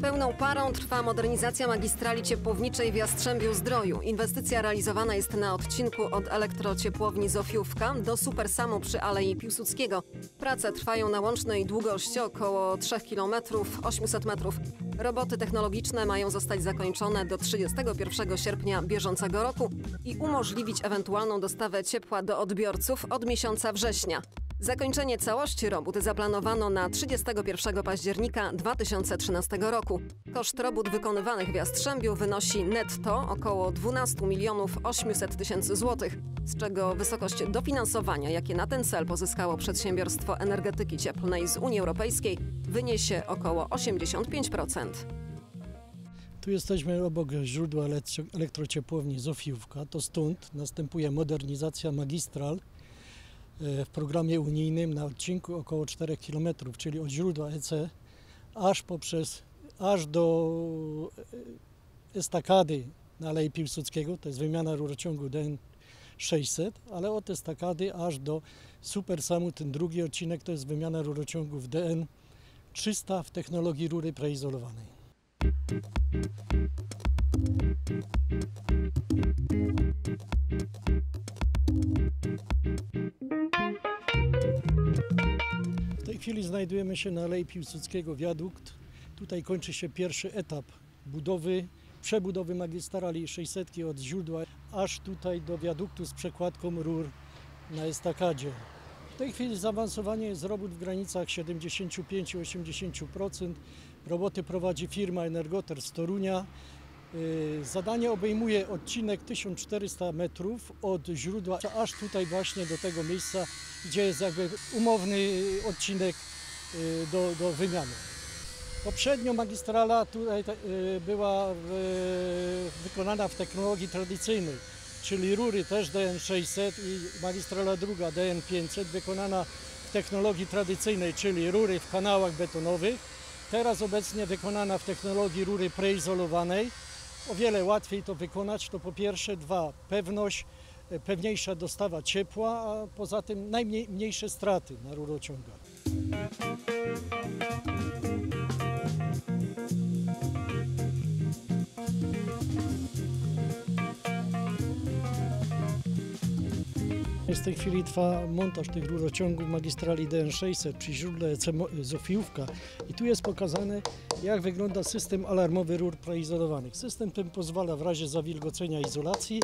Pełną parą trwa modernizacja magistrali ciepłowniczej w Jastrzębiu-Zdroju. Inwestycja realizowana jest na odcinku od elektrociepłowni Zofiówka do Supersamu przy Alei Piłsudskiego. Prace trwają na łącznej długości około 3 km 800 metrów. Roboty technologiczne mają zostać zakończone do 31 sierpnia bieżącego roku i umożliwić ewentualną dostawę ciepła do odbiorców od miesiąca września. Zakończenie całości robót zaplanowano na 31 października 2013 roku. Koszt robót wykonywanych w Jastrzębiu wynosi netto około 12 milionów 800 tysięcy złotych, z czego wysokość dofinansowania, jakie na ten cel pozyskało przedsiębiorstwo energetyki cieplnej z Unii Europejskiej, wyniesie około 85%. Tu jesteśmy obok źródła elektro- elektrociepłowni Zofiówka. To stąd następuje modernizacja magistral w programie unijnym na odcinku około 4 km, czyli od źródła EC aż poprzez aż do e, estakady na Alei Piłsudskiego, to jest wymiana rurociągu DN 600, ale od estakady aż do Supersamu, ten drugi odcinek to jest wymiana rurociągów DN 300 w technologii rury preizolowanej. W chwili znajdujemy się na Alei Piłsudskiego wiadukt. Tutaj kończy się pierwszy etap budowy, przebudowy magistrali 600 od źródła aż tutaj do wiaduktu z przekładką rur na estakadzie. W tej chwili zaawansowanie jest robót w granicach 75-80%. Roboty prowadzi firma Energoter z Torunia. Yy, Zadanie obejmuje odcinek 1400 metrów od źródła aż tutaj właśnie do tego miejsca, gdzie jest jakby umowny odcinek yy, do, do wymiany. Poprzednio magistrala tutaj yy, była wykonana w technologii tradycyjnej, czyli rury też DN600 i magistrala druga DN500 wykonana w technologii tradycyjnej, czyli rury w kanałach betonowych. Teraz obecnie wykonana w technologii rury preizolowanej. O wiele łatwiej to wykonać, to po pierwsze dwa, pewność, e, pewniejsza dostawa ciepła, a poza tym najmniejsze straty na rurociągach. W tej chwili trwa montaż tych rurociągów magistrali DN600 przy źródle Zofiówka i tu jest pokazane jak wygląda system alarmowy rur preizolowanych. System ten pozwala w razie zawilgocenia izolacji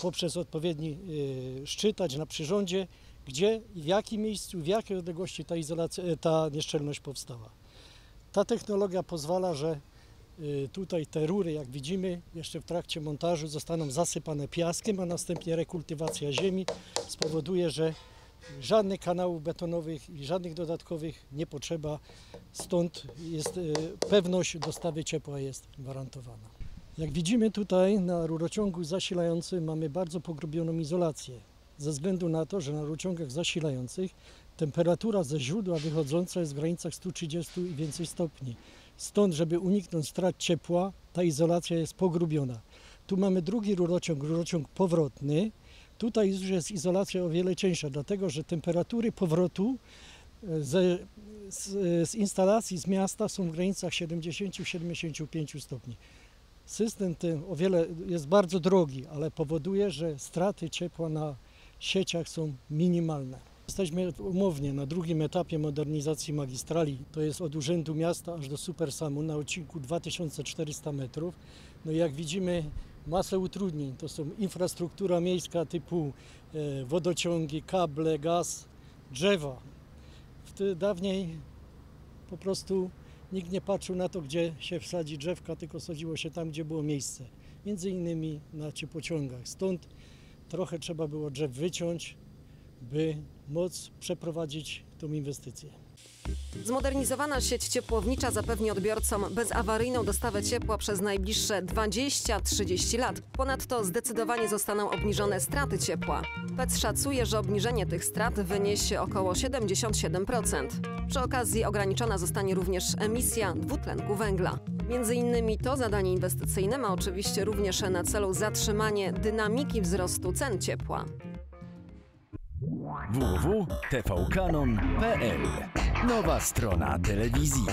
poprzez odpowiedni y, szczytać na przyrządzie, gdzie w jakim miejscu, w jakiej odległości ta, izolacja, ta nieszczelność powstała. Ta technologia pozwala, że tutaj te rury, jak widzimy, jeszcze w trakcie montażu zostaną zasypane piaskiem, a następnie rekultywacja ziemi spowoduje, że żadnych kanałów betonowych i żadnych dodatkowych nie potrzeba. Stąd jest y, pewność dostawy ciepła jest gwarantowana. Jak widzimy tutaj na rurociągu zasilającym mamy bardzo pogrubioną izolację. Ze względu na to, że na rurociągach zasilających temperatura ze źródła wychodząca jest w granicach 130 i więcej stopni. Stąd, żeby uniknąć strat ciepła, ta izolacja jest pogrubiona. Tu mamy drugi rurociąg, rurociąg powrotny. Tutaj już jest izolacja o wiele cieńsza, dlatego że temperatury powrotu e, ze, z, z instalacji z miasta są w granicach 70-75 stopni. System ten o wiele jest bardzo drogi, ale powoduje, że straty ciepła na sieciach są minimalne. Jesteśmy umownie na drugim etapie modernizacji magistrali, to jest od Urzędu Miasta aż do Supersamu na odcinku 2400 metrów. No jak widzimy masę utrudnień, to są infrastruktura miejska typu e, wodociągi, kable, gaz, drzewa. Wtedy dawniej po prostu nikt nie patrzył na to, gdzie się wsadzi drzewka, tylko sadziło się tam, gdzie było miejsce. Między innymi na ciepłociągach. Stąd trochę trzeba było drzew wyciąć, by móc przeprowadzić tą inwestycję. Zmodernizowana sieć ciepłownicza zapewni odbiorcom bezawaryjną dostawę ciepła przez najbliższe 20-30 lat. Ponadto zdecydowanie zostaną obniżone straty ciepła. PEC szacuje, że obniżenie tych strat wyniesie około 77%. Przy okazji ograniczona zostanie również emisja dwutlenku węgla. Między innymi to zadanie inwestycyjne ma oczywiście również na celu zatrzymanie dynamiki wzrostu cen ciepła. www.tvkanon.pl Nowa strona telewizji.